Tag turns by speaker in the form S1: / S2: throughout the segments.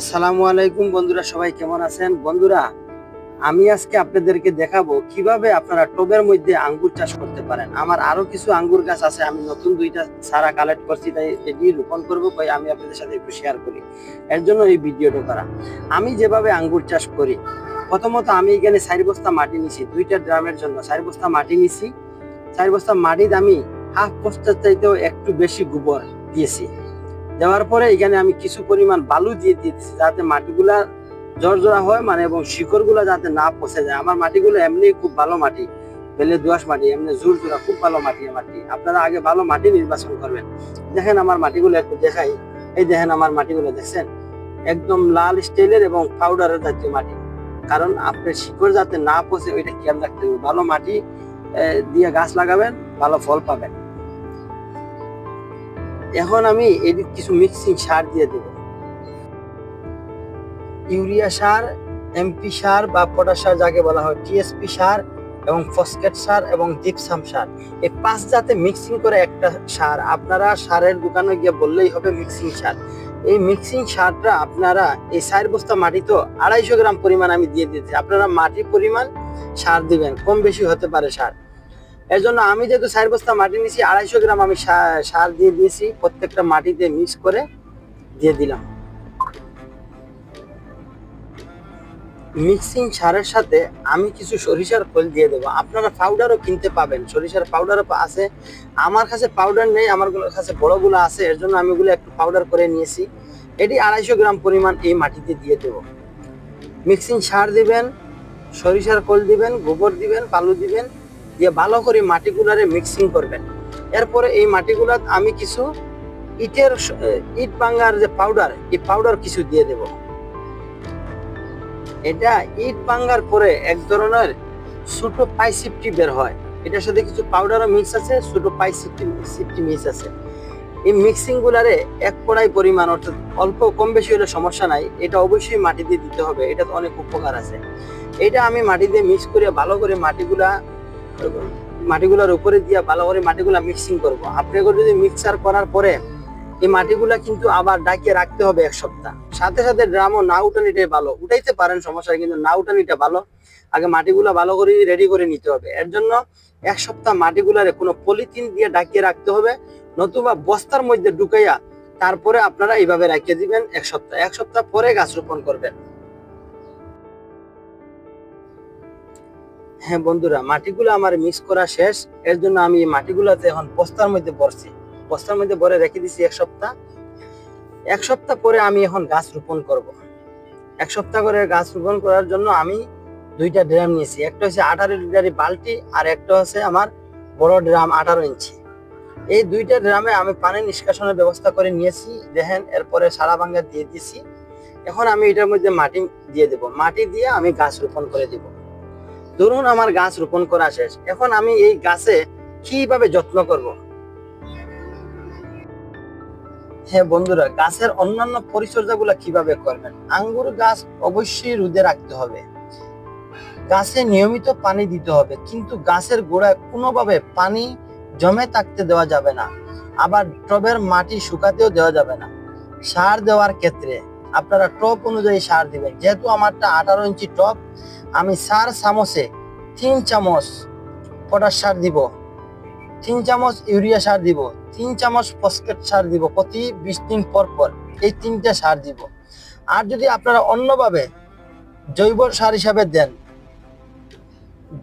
S1: আসসালামু আলাইকুম বন্ধুরা, সবাই কেমন আছেন? বন্ধুরা, আমি আজকে আপনাদেরকে দেখাবো কীভাবে আপনারা টবের মধ্যে আঙ্গুর চাষ করতে পারেন। আমার আরও কিছু আঙ্গুর গাছ আছে, আমি নতুন দুইটা সারা কালেক্ট করছি, তাই এটি রোপণ করব, তাই আমি আপনাদের সাথে একটু শেয়ার করি। এর জন্য এই ভিডিওটা করা। আমি যেভাবে আঙ্গুর চাষ করি, প্রথমত আমি এখানে চারি বস্তা মাটি নিছি, দুইটা ড্রামের জন্য। চারি বস্তা মাটি নিছি, চারি বস্তা মাটিতে আমি হাফ বস্তার চাইতেও একটু বেশি গোবর দিয়েছি। দেওয়ার পরে এখানে আমি কিছু পরিমাণ বালু দিয়ে দিয়েছি যাতে মাটিগুলা জর্জরা হয় মানে এবং শিকড়গুলো যাতে না পচে যায়। আমার মাটিগুলো এমনি খুব ভালো মাটি, বেলে দোয়াশ মাটি, এমনি জোরজোড়া খুব ভালো মাটি মাটি। আপনারা আগে ভালো মাটি নির্বাচন করবেন। দেখেন আমার মাটিগুলো একটু দেখাই। এই দেখেন আমার মাটিগুলো, দেখছেন? একদম লাল স্টাইলের এবং পাউডারের জাতীয় মাটি। কারণ আপনার শিকড় যাতে না পচে, ওইটা খেয়াল রাখতে হবে। ভালো মাটি দিয়ে গাছ লাগাবেন, ভালো ফল পাবেন। এখন আমি এদিক কিছু মিক্সিং সার দিয়ে দেব। ইউরিয়া সার এমপি সার বা পটাশ সার যাকে বলা হয় টিএসপি সার এবং ফসকেট সার এবং জিপসাম সার। এই পাঁচ জাতে মিক্সিং করে একটা সার। আপনারা সারের দোকানে গিয়ে বললেই হবে মিক্সিং সার। এই মিক্সিং সারটা আপনারা, এই সার বস্তা মাটি তো আড়াইশো গ্রাম পরিমাণ আমি দিয়ে দিয়েছি। আপনারা মাটির পরিমাণ সার দিবেন। কম বেশি হতে পারে সার। এর জন্য আমি যেহেতু চার বস্তা মাটি নিয়েছি, আড়াইশো গ্রাম আমি সার দিয়ে দিয়েছি, প্রত্যেকটা মাটিতে মিক্স করে দিয়ে দিলাম। মিক্সিং সারের সাথে আমি কিছু সরিষার খোল দিয়ে দেবো। আপনারা পাউডারও কিনতে পাবেন। সরিষার পাউডারও আছে। আমার কাছে পাউডার নেই, আমার কাছে বড়গুলো আছে এর জন্য আমি ওগুলো একটু পাউডার করে নিয়েছি। এটি আড়াইশো গ্রাম পরিমাণ এই মাটিতে দিয়ে দেবো। মিক্সিং সার দিবেন, সরিষার খোল দিবেন, গোবর দিবেন বালু দিবেন দিয়ে ভালো করে মাটিগুলারে মিক্সিং করবেন। এরপরে এই মাটিগুলাত আমি কিছু ইটের ইট ভাঙ্গার যে পাউডার এই পাউডার কিছু দিয়ে দেব। এটা ইট ভাঙ্গার পরে এক ধরনের ছোট পাই সিফটি বের হয়। এটার সাথে কিছু পাউডারও মিক্স আছে, ছোট পাই সিফটি সিফটি মিক্স আছে। এই মিক্সিং গুলারে এক কড়াই পরিমাণ, অর্থাৎ অল্প কম বেশি হলে সমস্যা নাই। এটা অবশ্যই মাটি দিয়ে দিতে হবে এটা অনেক উপকার আছে। এটা আমি মাটি দিয়ে মিক্স করে ভালো করে মাটিগুলা মাটিগুলোর উপরে দিয়ে ভালো করে মাটিগুলা মিক্সিং করব। আপনাকে যদি মিক্সার করার পরে এই মাটিগুলা কিন্তু আবার ডাকিয়ে রাখতে হবে এক সপ্তাহ। সাথে সাথে ড্রামও না উঠানিটাই ভালো। উঠাইতে পারেন, সমস্যা কিন্তু না উঠানিটা ভালো। আগে মাটিগুলা ভালো করে রেডি করে নিতে হবে। এর জন্য এক সপ্তাহ মাটিগুলারে কোনো পলিথিন দিয়ে ডাকিয়ে রাখতে হবে, নতুবা বস্তার মধ্যে ঢুকাইয়া তারপরে আপনারা এইভাবে রাখিয়ে দিবেন এক সপ্তাহ। এক সপ্তাহ পরে গাছ রোপণ করবেন। হ্যাঁ বন্ধুরা, মাটিগুলো আমার মিক্স করা শেষ। এর জন্য আমি মাটিগুলোতে এখন বস্তার মধ্যে ভরছি। বস্তার মধ্যে ভরে রেখে দিছি এক সপ্তাহ। এক সপ্তাহ পরে আমি এখন গাছ রোপণ করব। এক সপ্তাহ করে গাছ রোপণ করার জন্য আমি দুইটা ড্রাম নিয়েছি। একটা হচ্ছে আঠারো লিটারের বালতি আর একটা হচ্ছে আমার বড় ড্রাম আঠারো ইঞ্চি। এই দুইটা ড্রামে আমি পানি নিষ্কাশনের ব্যবস্থা করে নিয়েছি। দেখেন, এরপরে সারা ভাঙ্গা দিয়ে দিছি এখন আমি এটার মধ্যে মাটি দিয়ে দেব। মাটি দিয়ে আমি গাছ রোপণ করে দিব। ধরুন আমার গাছ রোপণ করা শেষ, এখন আমি এই গাছে কীভাবে যত্ন করব? হ্যাঁ বন্ধুরা, গাছের অন্যান্য পরিচর্যাগুলো কীভাবে করবেন? আঙ্গুর গাছ অবশ্যই রোদে রাখতে হবে। গাছে নিয়মিত পানি দিতে হবে, কিন্তু গাছের গোড়ায় কোনোভাবে পানি জমে থাকতে দেওয়া যাবে না। আবার টবের মাটি শুকাতেও দেওয়া যাবে না। সার দেওয়ার ক্ষেত্রে আপনারা টপ অনুযায়ী সার দিবেন। যেহেতু আমারটা আঠারো ইঞ্চি টপ আমি সার চামচে তিন চামচ পটাশ সার দিব, তিন চামচ ইউরিয়া সার দিব, তিন চামচ ফসফেট সার দিব, প্রতি বিশ দিন পর পর এই তিনটা সার দিব। আর যদি আপনারা অন্যভাবে জৈব সার হিসাবে দেন,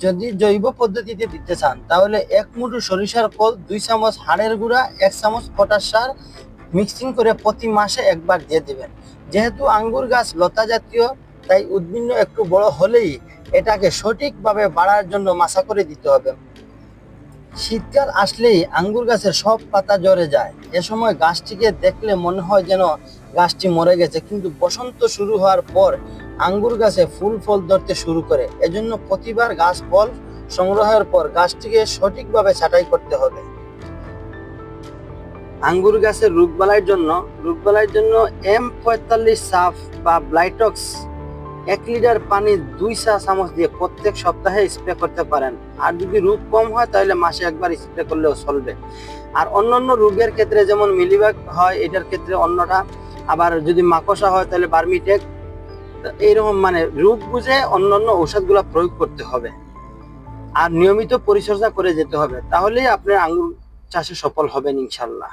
S1: যদি জৈব পদ্ধতিতে দিতে চান, তাহলে এক মুঠো সরিষার কল দুই চামচ হাড়ের গুঁড়া, এক চামচ পটাশ সার মিক্সিং করে প্রতি মাসে একবার দিয়ে দেবেন। যেহেতু আঙ্গুর গাছ লতা জাতীয়, তাই উদ্ভিন্ন একটু বড় হলেই এটাকে সঠিকভাবে বাড়ার জন্য মাসা করে দিতে হবে। শীতকাল আসলেই আঙ্গুর গাছের সব পাতা ঝরে যায়। এ সময় গাছটিকে দেখলে মনে হয় যেন গাছটি মরে গেছে, কিন্তু বসন্ত শুরু হওয়ার পর আঙ্গুর গাছে ফুল ফল ধরতে শুরু করে। এজন্য প্রতিবার গাছ ফল সংগ্রহের পর গাছটিকে সঠিকভাবে ছাঁটাই করতে হবে। আঙ্গুর গাছের রোগবালাইয়ের জন্য রোগবালাইয়ের জন্য এম পঁয়তাল্লিশ সাফ বা ব্লাইটক্স এক লিটার পানি দুই চা চামচ দিয়ে প্রত্যেক সপ্তাহে স্প্রে করতে পারেন। আর যদি রোগ কম হয়, তাহলে মাসে একবার স্প্রে করলেও চলবে। আর অন্যান্য রোগের ক্ষেত্রে যেমন মিলিবাগ হয়, এটার ক্ষেত্রে অন্যটা। আবার যদি মাকসা হয়, তাহলে বার্মিটেক। এইরকম মানে রোগ বুঝে অন্যান্য ঔষধগুলো প্রয়োগ করতে হবে। আর নিয়মিত পরিচর্যা করে যেতে হবে। তাহলেই আপনার আঙ্গুর চাষে সফল হবেন ইনশাল্লাহ।